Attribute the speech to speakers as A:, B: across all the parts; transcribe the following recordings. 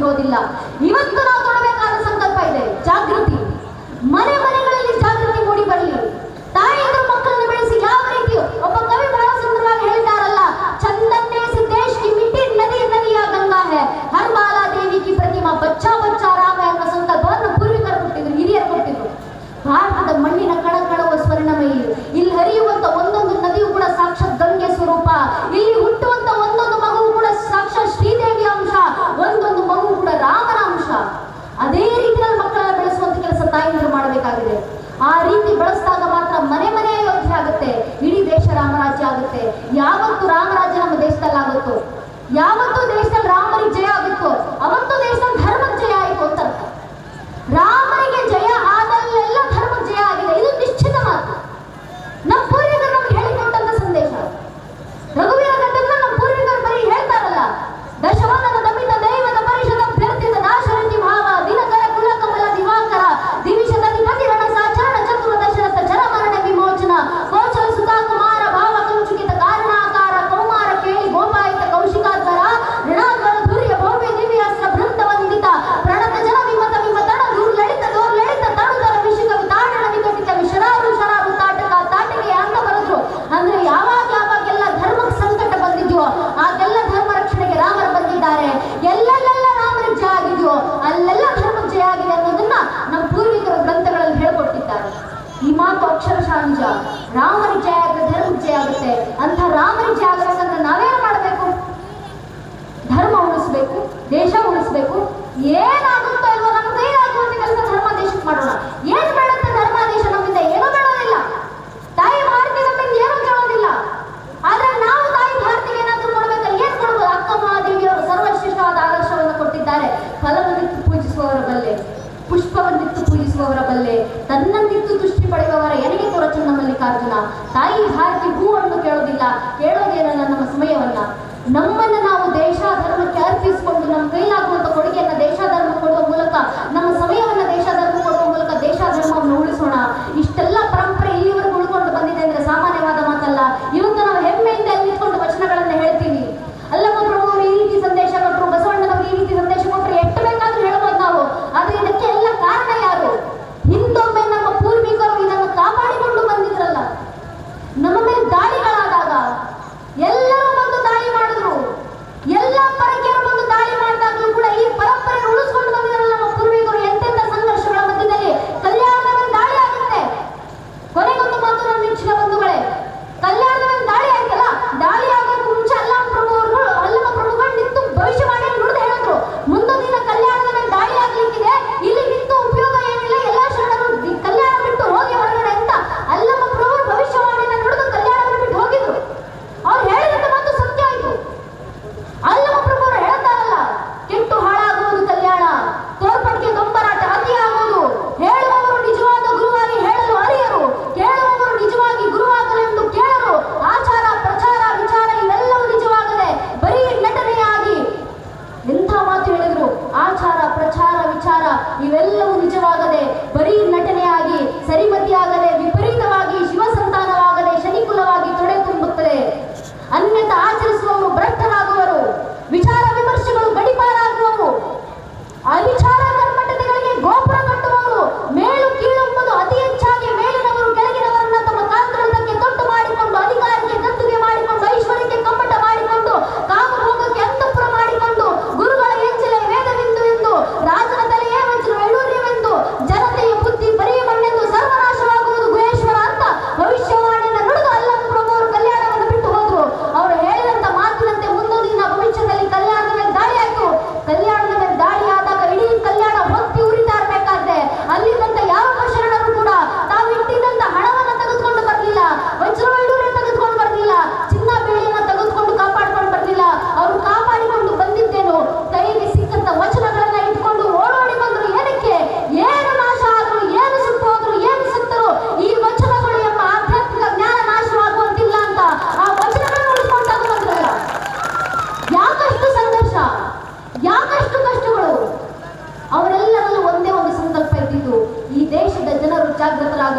A: ಇರೋದಿಲ್ಲ. ಇವತ್ತು ನಾವು ತೊಡಬೇಕಾದ ಸಂಕಲ್ಪ ಇದೆ. ಜಾಗೃತಿ. ಮನೆ ಮನೆ ಮಾಡಬೇಕು ಏನಾಗುತ್ತೋ ಇಲ್ವೋ ನಮ್ಮ ಕೈಲಾಗುವಂತ ಕೆಲಸ ಧರ್ಮಾದೇಶಕ್ಕೆ ಮಾಡೋಣ. ಏನ್ ಬೇಡುತ್ತೆ ಧರ್ಮಾದೇಶ ನಮ್ಮಿಂದ ಏನೂ ಬೇಡೋದಿಲ್ಲ ತಾಯಿ ಭಾರತಿ ಏನೂ ಕೇಳೋದಿಲ್ಲ. ಆದ್ರೆ ನಾವು ತಾಯಿ ಭಾರತಿಗೆ ಏನಾದ್ರೂ ಕೊಡ್ಬೇಕಾದ್ರೆ ಏನ್ ಕೊಡ್ಬೋದು ಅಕ್ಕ ಮಹಾದೇವಿಯವರು ಸರ್ವಶ್ರೇಷ್ಠವಾದ ಆದರ್ಶವನ್ನು ಕೊಟ್ಟಿದ್ದಾರೆ. ಫಲವನ್ನಿತ್ತು ಪೂಜಿಸುವವರ ಬಲ್ಲೆ, ಪುಷ್ಪವನ್ನಿತ್ತು ಪೂಜಿಸುವವರ ಬಲ್ಲೆ ತನ್ನಂದಿತ್ತು ದೃಷ್ಟಿ ಪಡೆಯುವವರ ಎನಗೆ ನಮ್ಮಲ್ಲಿ ಮಲ್ಲಿಕಾರ್ಜುನ ತಾಯಿ ಭಾರತಿ ಹೂವನ್ನು ಕೇಳೋದಿಲ್ಲ. ಕೇಳೋದೇನಲ್ಲ ನಮ್ಮ ಸಮಯವನ್ನ. ನಮ್ಮನ್ನ ನಾವು ದೇಶ, ಧರ್ಮಕ್ಕೆ ಅರ್ಪಿಸಿಕೊಂಡು ನಮ್ಮ ಕೈಲಾಗುವಂತ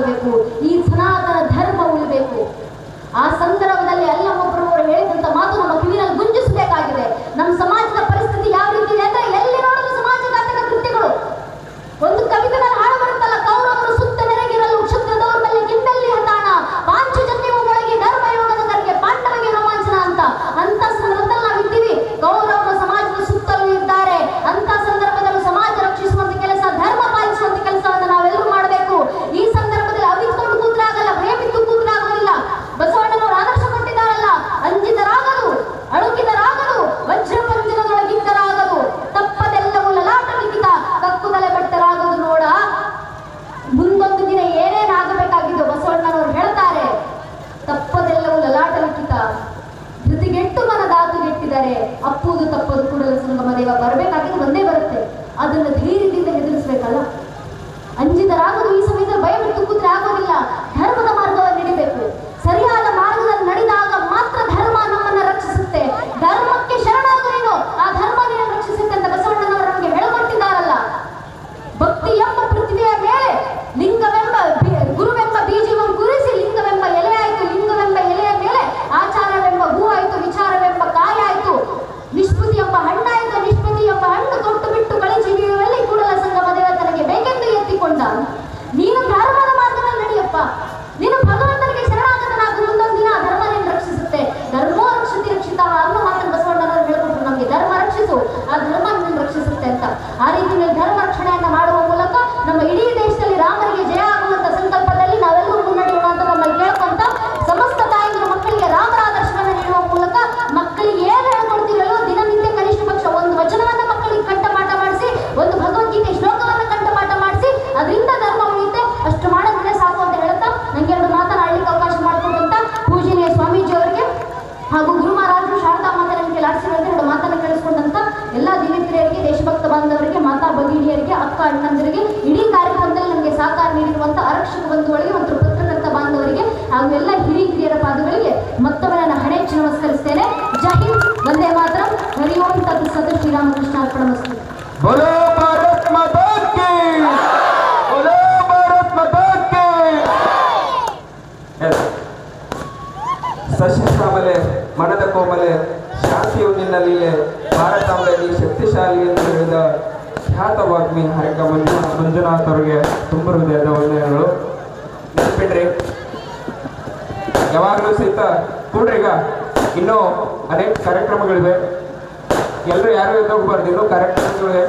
A: సాధించగలగకు నీ సనాతన ಬಾಂಧವರಿಗೆ ಮಾತಾ ಭಗಿನಿಯರಿಗೆ, ಅಕ್ಕ ಅಣ್ಣಂದಿರಿಗೆ, ಇಡೀ ಕಾರ್ಯಕ್ರಮದಲ್ಲಿ ನಮಗೆ ಸಹಕಾರ ನೀಡಿರುವಂತ ಆರಕ್ಷಕ ಬಂಧುಗಳಿಗೆ ಮತ್ತು ಪತ್ರಕರ್ತ ಬಾಂಧವರಿಗೆ ಹಾಗೂ ಎಲ್ಲ ಹಿರಿಯ ಹಿರಿಯರ ಪಾದಗಳಿಗೆ ಮತ್ತೊಮ್ಮೆ ನನ್ನ ಹಣೆ ನಮಸ್ಕರಿಸ್ತೇನೆ. ಜೈ ಹಿಂದ್, ವಂದೇ ಮಾತರಂ. ಹರಿ ಓಂ ತತ್ ಸದ ಶ್ರೀರಾಮಕೃಷ್ಣ ಅರ್ಪಣಮಸ್ತು
B: ಖ್ಯಾತ ವಾಗ್ಮಿ ಹರಿಕ ಮಂಜು ಮಂಜುನಾಥ್ ಅವರಿಗೆ ತುಂಬ ಹೃದಯದ ವಂದನೆಗಳು. ಬಿಟ್ರಿ ಯಾವಾಗಲೂ ಸಹಿತ ಕೂಡ್ರಿ ಈಗ. ಇನ್ನೂ ಅನೇಕ ಕಾರ್ಯಕ್ರಮಗಳಿವೆ. ಎಲ್ಲರೂ ಯಾರು ಎದ್ದೋಗ್ಬಾರ್ದು ಇನ್ನೂ ಕಾರ್ಯಕ್ರಮಗಳಿವೆ.